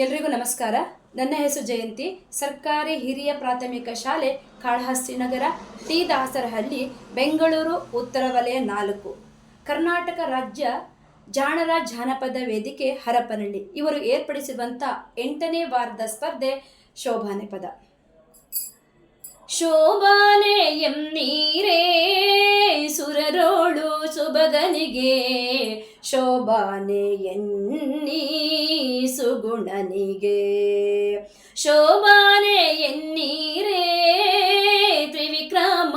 ಎಲ್ರಿಗೂ ನಮಸ್ಕಾರ. ನನ್ನ ಹೆಸರು ಜಯಂತಿ. ಸರ್ಕಾರಿ ಹಿರಿಯ ಪ್ರಾಥಮಿಕ ಶಾಲೆ ಕಾಳಹಸ್ತಿ ನಗರ ಟಿ ದಾಸರಹಳ್ಳಿ, ಬೆಂಗಳೂರು, ಉತ್ತರ ವಲಯ ನಾಲ್ಕು. ಕರ್ನಾಟಕ ರಾಜ್ಯ ಜಾಣರ ಜಾನಪದ ವೇದಿಕೆ ಹರಪನಹಳ್ಳಿ. ಇವರು ಏರ್ಪಡಿಸಿರುವಂಥ ಎಂಟನೇ ವಾರದ ಸ್ಪರ್ಧೆ ಶೋಭಾನೆ ಪದ ಶೋಭಾನೆ ಎನ್ನೀರೇ ಸುರರೋಳು ಸುಬಗನಿಗೆ ಶೋಭಾನೆ ಎನ್ನೀ ಸುಗುಣನಿಗೆ. ಶೋಭಾನೆ ಎನ್ನೀರೇ ತ್ರಿವಿಕ್ರಮಾರಾಯನಿಗೆ.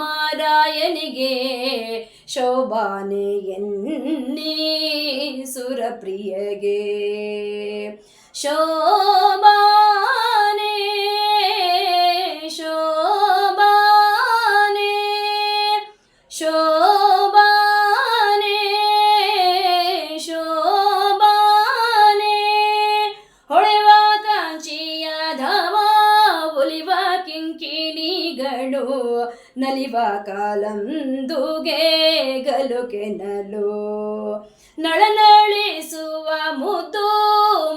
ಶೋಭಾನೆ ಎನ್ನೀ ಸುರಪ್ರಿಯಗೆ. ಶೋಭಾನೆ ನಲಿವ ಕಾಲಂದುಗೆ ಗಲುಕೆನಲು ನಳನಳಿಸುವ ಮುದ್ದು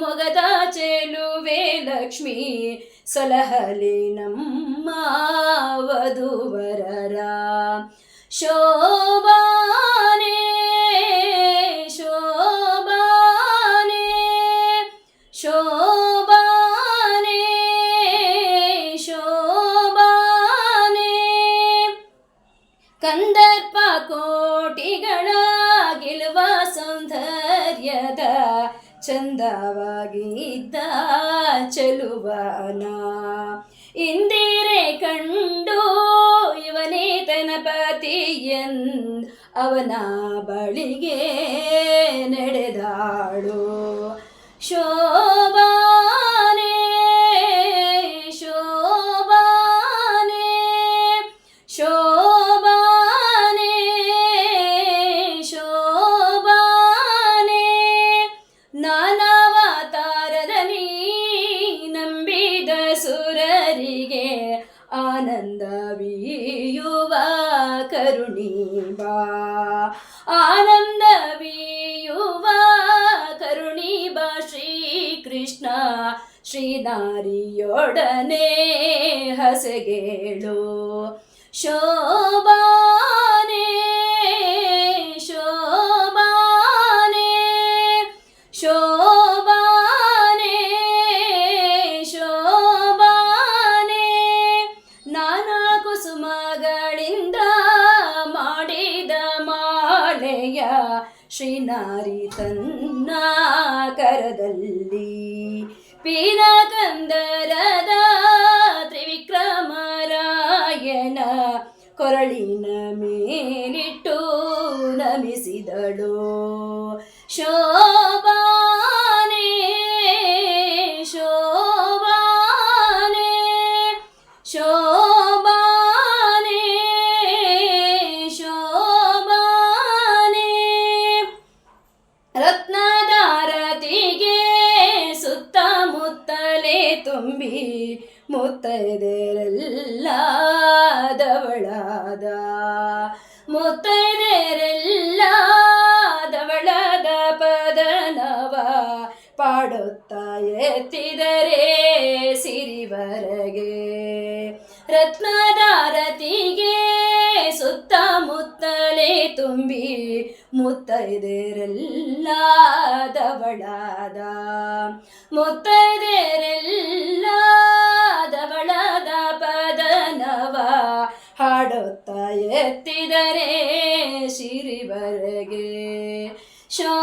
ಮೊಗದ ಚೆಲುವೆ ಲಕ್ಷ್ಮಿ. ಸಲಹಲಿ ನಮ್ಮ ವಧುವರರ ಶೋಭಾನೆ ಚಂದವಾಗಿದ್ದ ಚಲುವನ. ಇಂದಿರೆ ಕಂಡು ಇವನೇ ತನ ಅವನ ಬಳಿಗೆ ನಡೆದಾಳು. ಶೋಭಾನೆ ಆನಂದವೀಯುವ ಕರುಣೀಬಾ ಶ್ರೀ ಕರುಣೀಬಾ ಶ್ರೀಕೃಷ್ಣ ಶ್ರೀನಾರಿಯೊಡನೆ ಹಸಗೇಳು. ಶೋಭಾನೆ ಶ್ರೀನಾರಿ ತನ್ನ ಕರದಲ್ಲಿ. ಪೀನಕಂದರದ ತ್ರಿವಿಕ್ರಮರಾಯನ ಕೊರಳಿನ ಮೇಲಿಟ್ಟು ನಮಿಸಿದಳು. ಶೋಭಾನೆ ತುಂಬಿ ಮುತ್ತೈದೆರೆಲ್ಲ ದವಳಾದ ಮುತ್ತೈದೆರೆಲ್ಲ ದವಳದ ಪದನವ ಪಾಡುತ್ತ ಎತ್ತಿದರೆ ಸಿರಿವರೆಗೆ. ರತ್ನದಾರತಿಗೆ ತುಂಬಿ ಮುತ್ತೈದೇರೆಲ್ಲ ದವಳಾದ ಮುತ್ತೈದೇರೆಲ್ಲ ದವಳದ ಪದನವ ಹಾಡುತ್ತ ಎತ್ತಿದರೆ ಸಿರಿವರೆಗೆ. ಶೋ